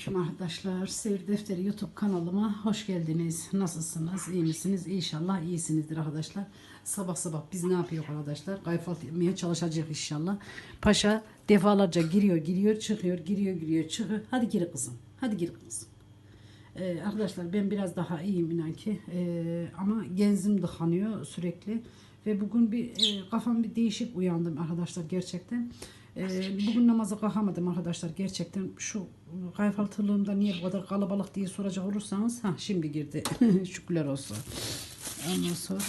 Selamünaleyküm arkadaşlar. Seyir Defteri YouTube kanalıma hoş geldiniz. Nasılsınız? İyi misiniz? İnşallah iyisinizdir arkadaşlar. Sabah sabah biz ne yapıyoruz arkadaşlar? Kayfalt yapmaya çalışacağız inşallah. Paşa defalarca giriyor, giriyor, çıkıyor, giriyor, giriyor, çıkıyor. Hadi gir kızım. Hadi gir kızım. Ee, arkadaşlar ben biraz daha iyiyim inan. Ee, ama genzim dıkanıyor sürekli. Ve bugün bir e, kafam bir değişik uyandım arkadaşlar gerçekten. Ee, bugün namaza kalkamadım arkadaşlar gerçekten. Şu kayfaltılığımda niye bu kadar kalabalık diye soracak olursanız. ha şimdi girdi. Şükürler olsun. Ondan sonra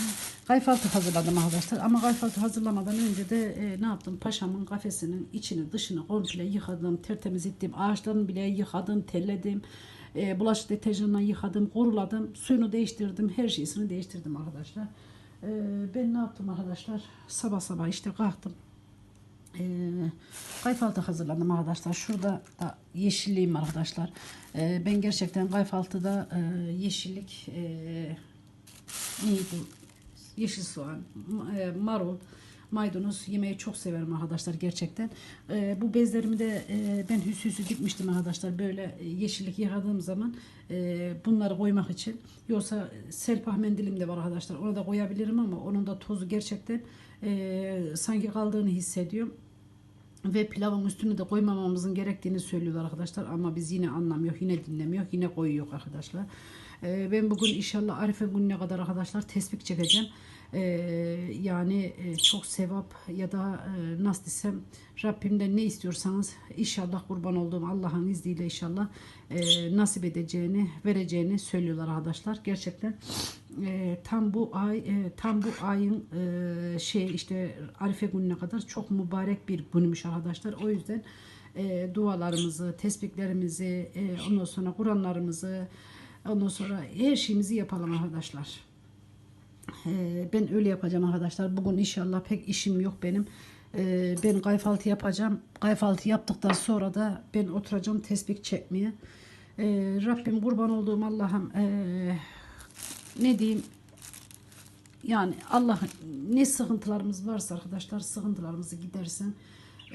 kayfaltı hazırladım arkadaşlar. Ama kayfaltı hazırlamadan önce de e, ne yaptım? Paşamın kafesinin içini dışını komple yıkadım. Tertemiz ettim. Ağaçlarını bile yıkadım. Telledim. E, bulaşık deterjanla yıkadım. Kuruladım. Suyunu değiştirdim. Her şeysini değiştirdim arkadaşlar. E, ben ne yaptım arkadaşlar? Sabah sabah işte kalktım. E, kayfaltı hazırladım arkadaşlar. Şurada da yeşilliğim arkadaşlar. E, ben gerçekten kayfaltıda e, yeşillik e, neydi? Yeşil soğan, e, marul, maydanoz yemeyi çok severim arkadaşlar gerçekten. E, bu bezlerimi de e, ben hüsü hüsü dikmiştim arkadaşlar. Böyle e, yeşillik yıkadığım zaman bunları koymak için. Yoksa selpah mendilim de var arkadaşlar. Onu da koyabilirim ama onun da tozu gerçekten e, sanki kaldığını hissediyorum. Ve pilavın üstünü de koymamamızın gerektiğini söylüyorlar arkadaşlar. Ama biz yine anlamıyor, yine dinlemiyor, yine koyuyor arkadaşlar. Ee, ben bugün inşallah Arife gününe kadar arkadaşlar tespih çekeceğim. Ee, yani e, çok sevap ya da e, nasıl desem Rabbimden ne istiyorsanız inşallah kurban olduğum Allah'ın izniyle inşallah e, nasip edeceğini, vereceğini söylüyorlar arkadaşlar. Gerçekten e, tam bu ay e, tam bu ayın e, şey işte Arife gününe kadar çok mübarek bir günmüş arkadaşlar. O yüzden e, dualarımızı, tesbihlerimizi, e, ondan sonra Kur'anlarımızı, ondan sonra her şeyimizi yapalım arkadaşlar. E, ben öyle yapacağım arkadaşlar. Bugün inşallah pek işim yok benim. E, ben kayfaltı yapacağım. Kayfaltı yaptıktan sonra da ben oturacağım tesbih çekmeye. E, Rabbim kurban olduğum Allah'ım e, ne diyeyim yani Allah ne sıkıntılarımız varsa arkadaşlar sıkıntılarımızı gidersin.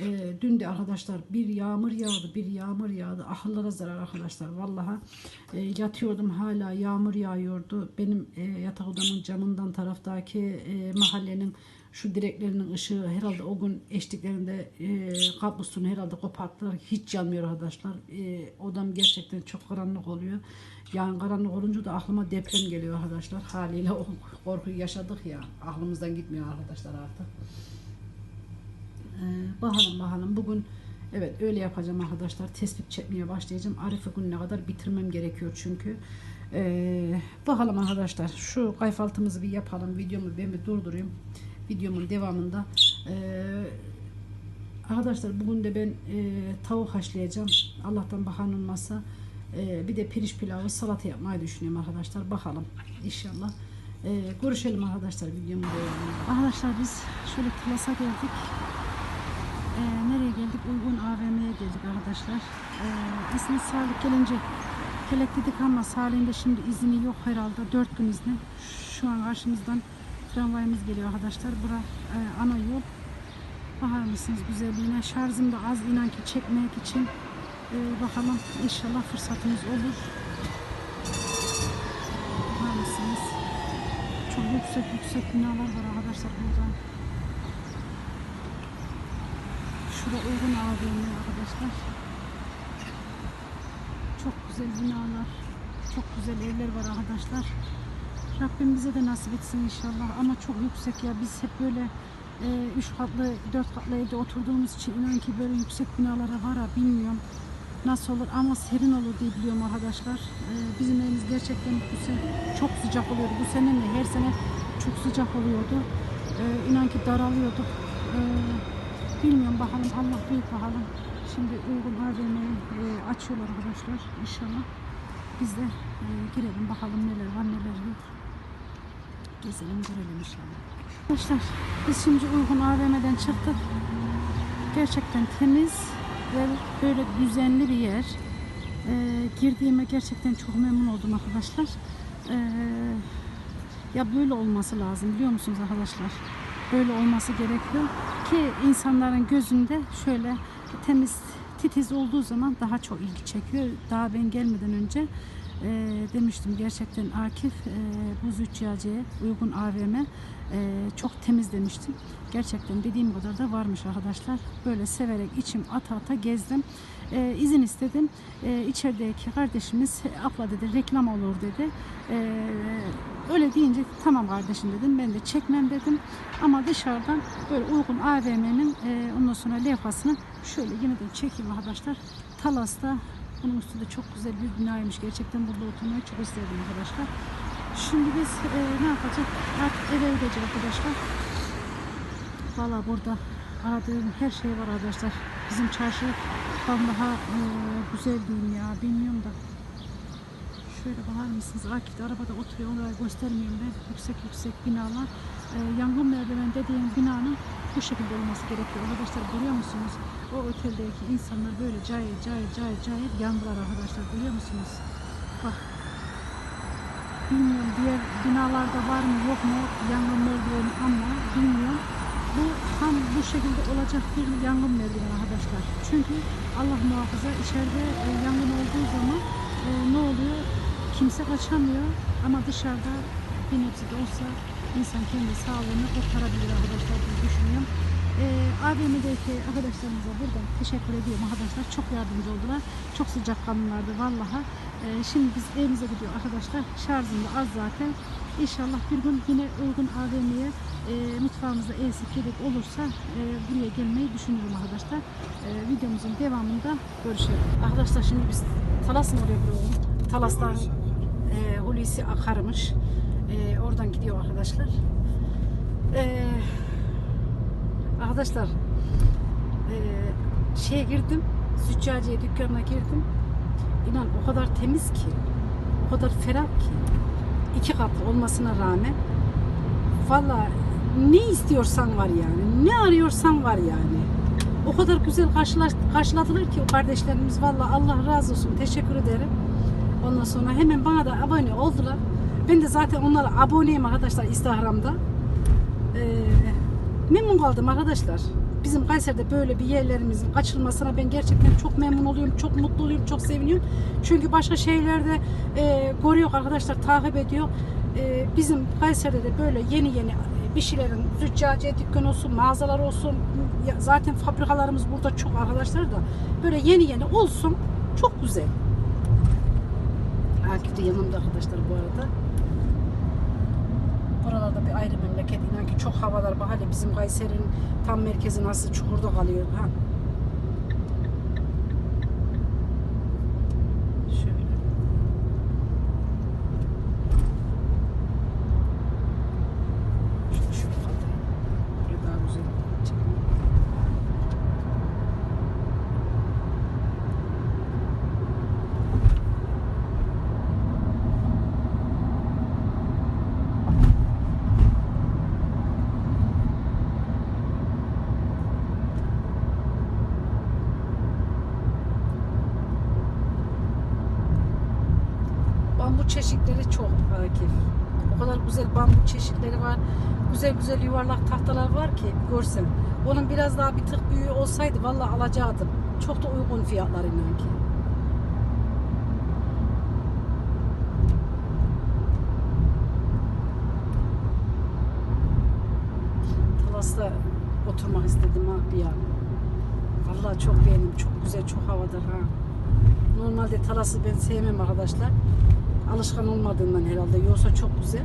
Ee, dün de arkadaşlar bir yağmur yağdı, bir yağmur yağdı. Ahıllara zarar arkadaşlar. Vallahi e, yatıyordum hala yağmur yağıyordu. Benim e, yatak odamın camından taraftaki e, mahallenin şu direklerinin ışığı herhalde o gün eşliklerinde e, kablosunu herhalde koparttılar. Hiç yanmıyor arkadaşlar. E, odam gerçekten çok karanlık oluyor. Yani karanlık olunca da aklıma deprem geliyor arkadaşlar. Haliyle o korkuyu yaşadık ya. Aklımızdan gitmiyor arkadaşlar artık. Ee, bakalım bakalım. Bugün evet öyle yapacağım arkadaşlar. Tespit çekmeye başlayacağım. Arife gününe kadar bitirmem gerekiyor çünkü. Ee, bakalım arkadaşlar. Şu kayfaltımızı bir yapalım. Videomu ben bir durdurayım. Videomun devamında. Ee, arkadaşlar bugün de ben e, tavuk haşlayacağım. Allah'tan bakan olmazsa ee, bir de pirinç pilavı salata yapmayı düşünüyorum arkadaşlar. Bakalım. İnşallah. Ee, görüşelim arkadaşlar devamında. Arkadaşlar biz şöyle klasa geldik nereye geldik? Uygun AVM'ye geldik arkadaşlar. Ee, İsmi Salih gelince kelek dedik ama Salih'in de şimdi izni yok herhalde. Dört gün izni. Şu an karşımızdan tramvayımız geliyor arkadaşlar. Bura e, ana yol. Bakar mısınız güzelliğine? Şarjım da az inan ki çekmek için. Ee, bakalım inşallah fırsatımız olur. Bakar mısınız? Çok yüksek yüksek binalar var arkadaşlar burada. Şurada uygun AVM arkadaşlar. Çok güzel binalar. Çok güzel evler var arkadaşlar. Rabbim bize de nasip etsin inşallah. Ama çok yüksek ya. Biz hep böyle e, üç katlı, dört katlı evde oturduğumuz için inan ki böyle yüksek binalara var ha bilmiyorum. Nasıl olur ama serin olur diye biliyorum arkadaşlar. E, bizim evimiz gerçekten bu sene çok sıcak oluyordu. Bu sene mi? Her sene çok sıcak oluyordu. E, inan ki daralıyorduk. E, Bilmiyorum bakalım Allah büyük bakalım. Şimdi uygun AVM'yi e, açıyorlar arkadaşlar inşallah. Biz de e, girelim bakalım neler var neler yok. Gezelim görelim inşallah. Arkadaşlar biz şimdi uygun AVM'den çıktık. Gerçekten temiz ve böyle düzenli bir yer. E, girdiğime gerçekten çok memnun oldum arkadaşlar. E, ya böyle olması lazım biliyor musunuz arkadaşlar? Böyle olması gerekiyor ki insanların gözünde şöyle temiz titiz olduğu zaman daha çok ilgi çekiyor. Daha ben gelmeden önce e, demiştim gerçekten Akif e, bu züccaceye uygun AVM e, çok temiz demiştim. Gerçekten dediğim kadar da varmış arkadaşlar. Böyle severek içim ata ata gezdim. E, izin istedim. E, içerideki kardeşimiz abla dedi reklam olur dedi. E, öyle deyince tamam kardeşim dedim. Ben de çekmem dedim. Ama dışarıdan böyle uygun AVM'nin e, ondan sonra levhasını şöyle yeniden çekeyim arkadaşlar. Talas'ta bunun üstünde çok güzel bir binaymış. Gerçekten burada oturmayı çok istedim arkadaşlar. Şimdi biz e, ne yapacağız? Artık eve gideceğiz arkadaşlar. Valla burada aradığım her şey var arkadaşlar. Bizim çarşı vallahi e, güzel diyeyim ya. Bilmiyorum da. Şöyle bakar mısınız? Akif de arabada oturuyor. Onları göstermeyeyim ben. Yüksek yüksek binalar. E, yangın merdiven dediğim binanın bu şekilde olması gerekiyor. Arkadaşlar görüyor musunuz? O oteldeki insanlar böyle cayır cayır cayır cayır yandılar arkadaşlar. Görüyor musunuz? Bak. Bilmiyorum diğer binalarda var mı yok mu yangın merdiveni ama bilmiyorum. Bu tam bu şekilde olacak bir yangın merdiveni arkadaşlar. Çünkü Allah muhafaza içeride e, yangın olduğu zaman e, ne oluyor? Kimse kaçamıyor ama dışarıda bir nebze de olsa insan kendi sağlığını kurtarabilir arkadaşlar diye düşünüyorum. E, AVM'deki arkadaşlarımıza buradan teşekkür ediyorum arkadaşlar. Çok yardımcı oldular. Çok sıcak kanlılardı vallaha. E, şimdi biz evimize gidiyor arkadaşlar. Şarjım da az zaten. İnşallah bir gün yine uygun AVM'ye e, mutfağımızda elsik yedek olursa e, buraya gelmeyi düşünüyorum arkadaşlar. E, videomuzun devamında görüşelim. Arkadaşlar şimdi biz Talas mı buraya? Talas'tan e, Hulusi Akar'mış. E, oradan gidiyor arkadaşlar. E, arkadaşlar e, şeye girdim. Züccaciye dükkanına girdim. İnan o kadar temiz ki, o kadar ferah ki, iki katlı olmasına rağmen valla ne istiyorsan var yani, ne arıyorsan var yani. O kadar güzel karşıladılar ki o kardeşlerimiz valla Allah razı olsun teşekkür ederim. Ondan sonra hemen bana da abone oldular. Ben de zaten onlara aboneyim arkadaşlar Instagram'da. Ee, memnun kaldım arkadaşlar. Bizim Kayseri'de böyle bir yerlerimizin açılmasına ben gerçekten çok memnun oluyorum, çok mutlu oluyorum, çok seviniyorum. Çünkü başka şehirlerde e, görüyor arkadaşlar, takip ediyor. E, bizim Kayseri'de de böyle yeni yeni bir şeylerin züccaciye dükkan olsun, mağazalar olsun. Ya zaten fabrikalarımız burada çok arkadaşlar da böyle yeni yeni olsun. Çok güzel. Akif de yanımda arkadaşlar bu arada. Buralarda bir ayrı memleket. İnan ki çok havalar bak hele bizim Kayseri'nin tam merkezi nasıl çukurda kalıyor. Ha. Şöyle. Şu, şu kaldırayım. Böyle daha güzel çekim. Bambu çeşitleri çok Akif. O kadar güzel bambu çeşitleri var. Güzel güzel yuvarlak tahtalar var ki görsen. Onun biraz daha bir tık büyüğü olsaydı vallahi alacaktım. Çok da uygun fiyatlar inan ki. Talas'ta oturmak istedim ha bir an. Vallahi çok beğendim. Çok güzel, çok havadır ha. Normalde Talas'ı ben sevmem arkadaşlar. Alışkan olmadığımdan herhalde. Yoksa çok güzel.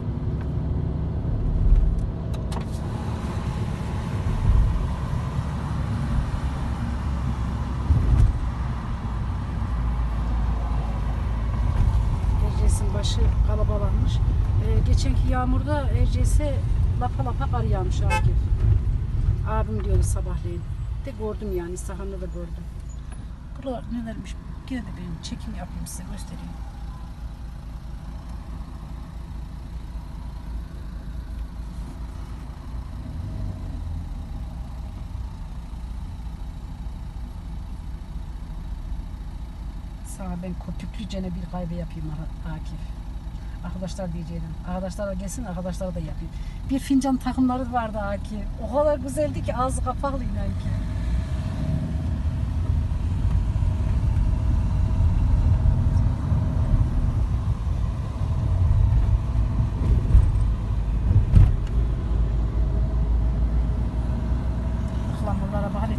Erciyes'in başı kalabalanmış. Ee, geçenki yağmurda Erciyes'e lapa lapa kar yağmış Akif. Abim diyordu sabahleyin. De gördüm yani sahanda da gördüm. Buralar nelermiş? Yine de ben çekim yapayım size göstereyim. Ben köpüklücene bir kahve yapayım Akif. Arkadaşlar diyeceğim. Arkadaşlar gelsin arkadaşlara da yapayım. Bir fincan takımları vardı Akif. O kadar güzeldi ki ağzı kapaklı inan ki.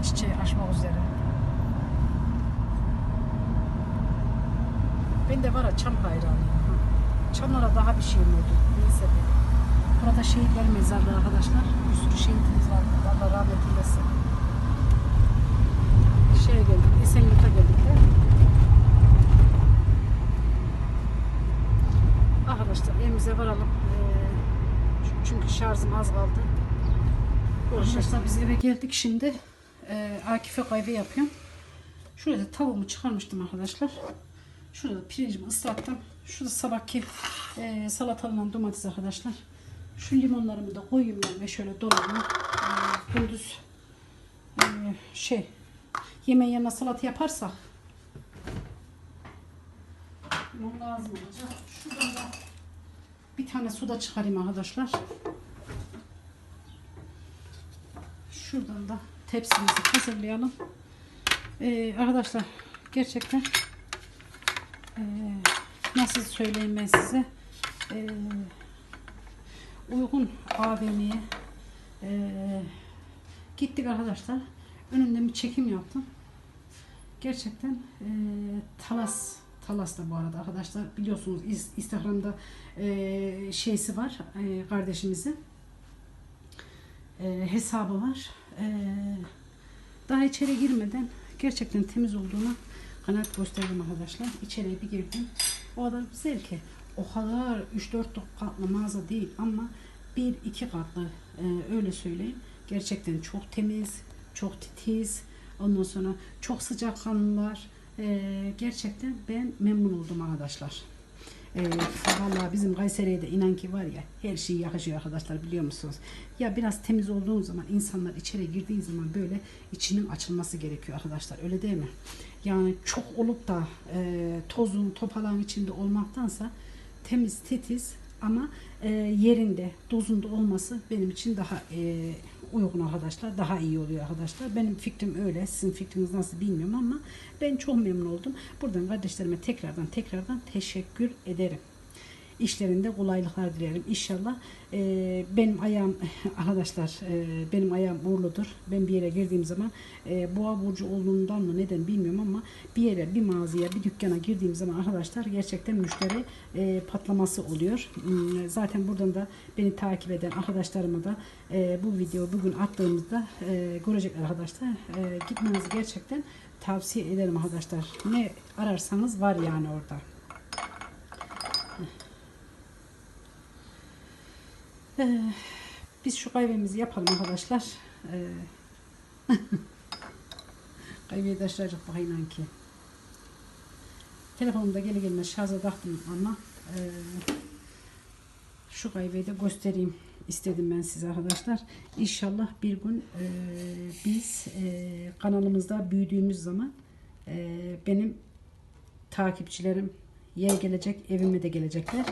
çiçeği açmak üzere. Ben de var ya çam hayranıyım. ha. Çamlara daha bir şeyim oldu. Neyse de. Burada şehitler mezarlığı arkadaşlar. Bir sürü şehitimiz var. burada. Allah rahmet eylesin. Şeye geldik. Esenyurt'a geldik de. Arkadaşlar evimize varalım. Ee, çünkü şarjım az kaldı. Arkadaşlar biz eve geldik şimdi. Ee, Akif'e kahve yapıyorum. Şurada tavuğumu çıkarmıştım arkadaşlar. Şurada da pirincimi ıslattım. Şurada sabahki e, salatalı domates arkadaşlar. Şu limonlarımı da koyayım ben ve şöyle dolabıma. E, gündüz e, şey yemeğin yanına salata yaparsak limon lazım olacak. Şuradan da bir tane suda çıkarayım arkadaşlar. Şuradan da tepsimizi hazırlayalım. Ee, arkadaşlar gerçekten ee, nasıl söyleyeyim ben size Ee, uygun AVM'ye ee, gittik arkadaşlar. Önünden bir çekim yaptım. Gerçekten ee, Talas Talas'ta bu arada arkadaşlar biliyorsunuz Instagram'da ee, şeysi var ee, kardeşimizin e, hesabı var. E, daha içeri girmeden gerçekten temiz olduğuna kanaat gösterdim arkadaşlar. İçeriye bir girdim. O kadar güzel ki o kadar 3-4 katlı mağaza değil ama bir iki katlı e, öyle söyleyeyim. Gerçekten çok temiz, çok titiz. Ondan sonra çok sıcakkanlılar. E, gerçekten ben memnun oldum arkadaşlar. Ee, vallahi bizim Kayseri'ye de inan ki var ya her şey yakışıyor arkadaşlar biliyor musunuz? Ya biraz temiz olduğun zaman insanlar içeri girdiği zaman böyle içinin açılması gerekiyor arkadaşlar öyle değil mi? Yani çok olup da e, tozun topalağın içinde olmaktansa temiz titiz ama e, yerinde dozunda olması benim için daha e, uygun arkadaşlar daha iyi oluyor arkadaşlar. Benim fikrim öyle sizin fikriniz nasıl bilmiyorum ama ben çok memnun oldum. Buradan kardeşlerime tekrardan tekrardan teşekkür ederim işlerinde kolaylıklar dilerim. İnşallah e, benim ayağım arkadaşlar e, benim ayağım uğurludur. Ben bir yere girdiğim zaman e, boğa burcu olduğundan mı neden bilmiyorum ama bir yere bir mağazaya bir dükkana girdiğim zaman arkadaşlar gerçekten müşteri e, patlaması oluyor. Hmm, Zaten buradan da beni takip eden arkadaşlarıma da e, bu video bugün attığımızda e, görecekler arkadaşlar. E, gitmenizi gerçekten tavsiye ederim arkadaşlar. Ne ararsanız var yani orada. Ee, biz şu kahvemizi yapalım arkadaşlar. Ee, kahveyi taşıracak bakayım ki. Telefonumda gele gelmez şarja taktım ama e, şu kahveyi de göstereyim istedim ben size arkadaşlar. İnşallah bir gün e, biz kanalımızda büyüdüğümüz zaman benim takipçilerim yer gelecek, evime de gelecekler.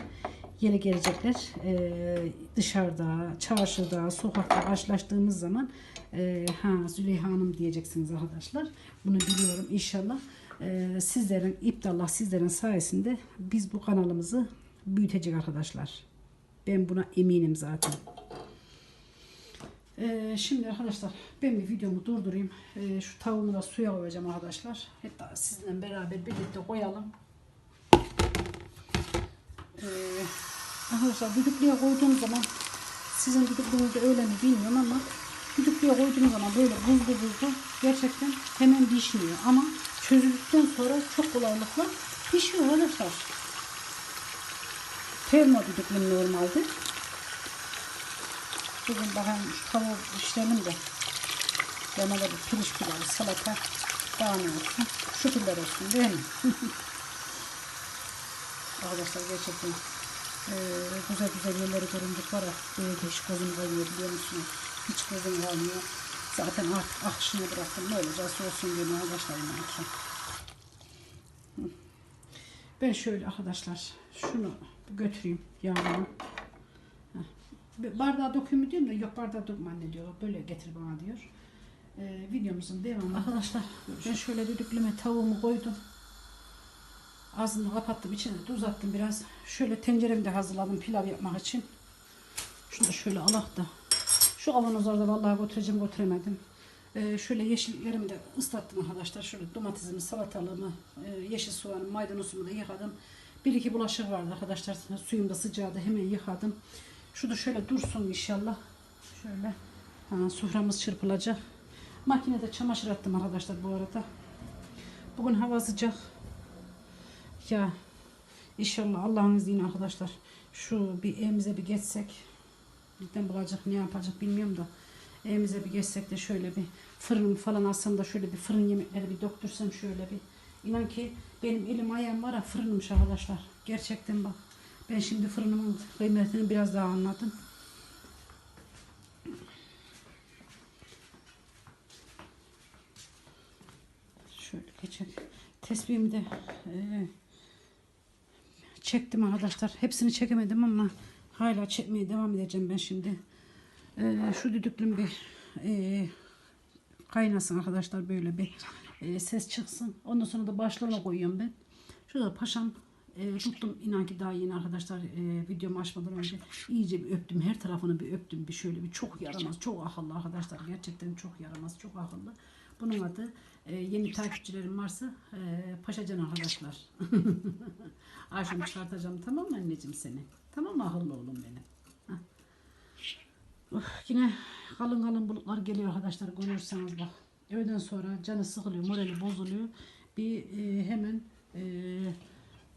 Yere gelecekler. Ee, dışarıda, çarşıda, sokakta karşılaştığımız zaman e, ha Züleyha Hanım diyeceksiniz arkadaşlar. Bunu biliyorum inşallah. Ee, sizlerin iptallah sizlerin sayesinde biz bu kanalımızı büyütecek arkadaşlar. Ben buna eminim zaten. Ee, şimdi arkadaşlar ben bir videomu durdurayım. Ee, şu tavuğumu da suya koyacağım arkadaşlar. Hatta sizinle beraber birlikte koyalım. Ee, arkadaşlar düdüklüye koyduğum zaman sizin düdüklüğünüzde öyle mi bilmiyorum ama düdüklüye koyduğum zaman böyle buzlu buzlu gerçekten hemen pişmiyor ama çözüldükten sonra çok kolaylıkla pişiyor arkadaşlar. Termo düdüklüm normalde. Bugün bakalım şu tavuğu pişirelim de yanına da pirinç pilavı, salata daha ne olsun. Şükürler olsun değil mi? Arkadaşlar gerçekten eee, güzel güzel yerleri göründük var ya böyle de hiç gözüm kalmıyor biliyor musunuz? Hiç gözüm kalmıyor. Zaten artık akışını bıraktım. Ne olacaksa olsun diyorum arkadaşlar inan ki. Hı. Ben şöyle arkadaşlar şunu götüreyim yağını. Bardağa dökümü mü diyorum da yok bardağa dökme anne diyor. Böyle getir bana diyor. Ee, videomuzun devamı. Arkadaşlar ben şöyle düdüklüme tavuğumu koydum. Ağzını kapattım içine tuz attım biraz. Şöyle tenceremi de hazırladım pilav yapmak için. Şunu da şöyle alak da. Şu kavanozlarda vallahi götüreceğim götüremedim. Ee, şöyle yeşillerimi de ıslattım arkadaşlar. Şöyle domatesimi, salatalığımı, e, yeşil soğanımı, maydanozumu da yıkadım. Bir iki bulaşık vardı arkadaşlar. Suyum da sıcağdı. Hemen yıkadım. Şu da şöyle dursun inşallah. Şöyle. Ha, suframız çırpılacak. Makinede çamaşır attım arkadaşlar bu arada. Bugün hava sıcak. Ya. İnşallah Allah'ın izniyle arkadaşlar. Şu bir evimize bir geçsek. Birden bulacak ne yapacak bilmiyorum da. Evimize bir geçsek de şöyle bir fırın falan alsam da şöyle bir fırın yemekleri bir döktürsem şöyle bir. İnan ki benim elim ayağım var ya fırınmış arkadaşlar. Gerçekten bak. Ben şimdi fırınımın kıymetini biraz daha anladım. Şöyle geçelim. Tesbihimi de e, çektim arkadaşlar. Hepsini çekemedim ama hala çekmeye devam edeceğim ben şimdi. Ee, şu düdüklüm bir e, kaynasın arkadaşlar böyle bir e, ses çıksın. Ondan sonra da başlığına koyuyorum ben. Şurada paşam e, tuttum inan ki daha yeni arkadaşlar e, videomu açmadan önce iyice bir öptüm. Her tarafını bir öptüm. Bir şöyle bir çok yaramaz. Çok akıllı arkadaşlar. Gerçekten çok yaramaz. Çok akıllı. Bunun adı e, yeni takipçilerim varsa e, Paşacan arkadaşlar. Ayşem çıkartacağım tamam mı anneciğim seni? Tamam mı akıllı oğlum benim? Hah. Uf, yine kalın kalın bulutlar geliyor arkadaşlar görürseniz bak. Öğleden sonra canı sıkılıyor, morali bozuluyor. Bir e, hemen e,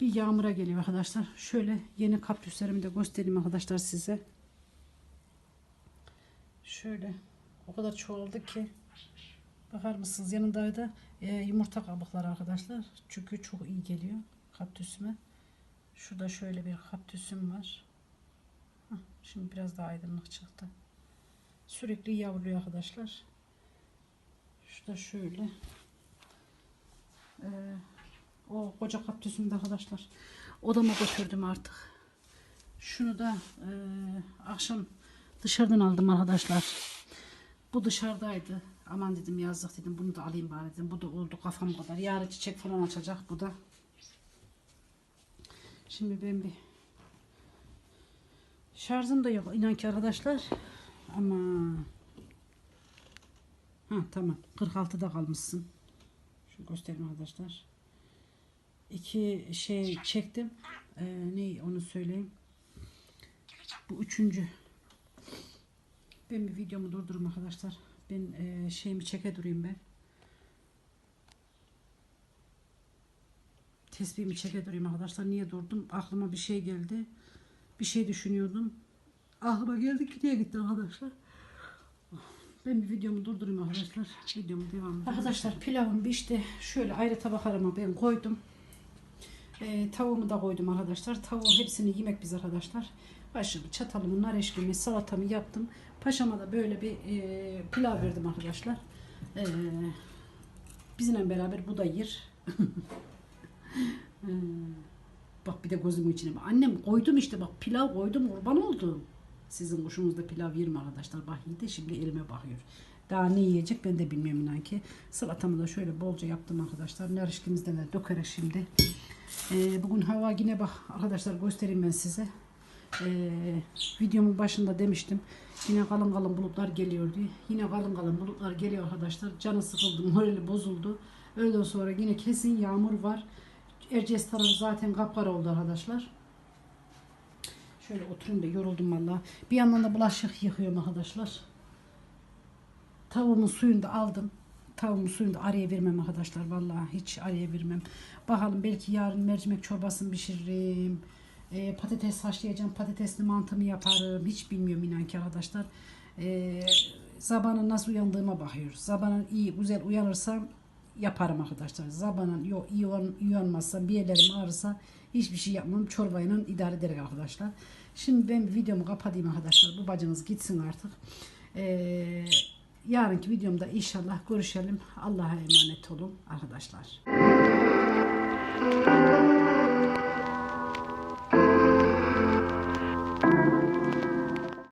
bir yağmura geliyor arkadaşlar. Şöyle yeni kaktüslerimi de göstereyim arkadaşlar size. Şöyle o kadar çoğaldı ki bakar mısınız yanında da e, yumurta kabukları arkadaşlar. Çünkü çok iyi geliyor kaktüsüme. Şurada şöyle bir kaktüsüm var. Hah, şimdi biraz daha aydınlık çıktı. Sürekli yavruluyor arkadaşlar. Şurada şöyle. Ee, o koca kaktüsümü de arkadaşlar odama götürdüm artık. Şunu da e, akşam dışarıdan aldım arkadaşlar. Bu dışarıdaydı. Aman dedim yazdık dedim bunu da alayım bari dedim. Bu da oldu kafam kadar. Yarın çiçek falan açacak bu da. Şimdi ben bir şarjım da yok inan ki arkadaşlar. Ama ha tamam 46'da kalmışsın. Şu göstereyim arkadaşlar. İki şey çektim. Ee, ne onu söyleyeyim. Bu üçüncü. Ben bir videomu durdurum arkadaşlar. Ben e, şeyimi çeke durayım ben. Tesbihimi çeke durayım arkadaşlar. Niye durdum? Aklıma bir şey geldi. Bir şey düşünüyordum. Aklıma geldi gidiyor gitti arkadaşlar. Ben bir videomu durdurayım arkadaşlar. Videomu devam edeyim. Arkadaşlar pilavım pişti. Şöyle ayrı tabaklarıma ben koydum. Ee, tavuğumu da koydum arkadaşlar. Tavuğun hepsini yemek biz arkadaşlar. Başımı, çatalımı, nar eşkimi, salatamı yaptım. Paşama da böyle bir e, pilav verdim arkadaşlar. Ee, bizimle beraber bu da yer. Hmm. Bak bir de gözümün içine. Annem koydum işte bak pilav koydum kurban oldum. Sizin kuşunuzda pilav yer arkadaşlar? Bak yedi şimdi elime bakıyor. Daha ne yiyecek ben de bilmiyorum inan ki. Salatamı da şöyle bolca yaptım arkadaşlar. Narışkimizden de dökerek şimdi. Ee, bugün hava yine bak arkadaşlar göstereyim ben size. Ee, videomun başında demiştim. Yine kalın kalın bulutlar geliyor diye. Yine kalın kalın bulutlar geliyor arkadaşlar. Canı sıkıldı, morali bozuldu. Öğleden sonra yine kesin yağmur var. Erciyes tarafı zaten kapkara oldu arkadaşlar. Şöyle oturayım da yoruldum valla. Bir yandan da bulaşık yıkıyorum arkadaşlar. Tavuğumun suyunu da aldım. Tavuğumun suyunu da araya vermem arkadaşlar. Vallahi hiç araya vermem. Bakalım belki yarın mercimek çorbasını pişiririm. Ee, patates haşlayacağım. Patatesli mantımı yaparım. Hiç bilmiyorum inan ki arkadaşlar. Ee, sabahın nasıl uyandığıma bakıyoruz. Sabahın iyi güzel uyanırsam yaparım arkadaşlar. Zabanın yok iyi uyan, uyanmazsa bir yerlerim ağrısa hiçbir şey yapmam. Çorbayla idare ederim arkadaşlar. Şimdi ben videomu kapatayım arkadaşlar. Bu bacınız gitsin artık. Ee, yarınki videomda inşallah görüşelim. Allah'a emanet olun arkadaşlar.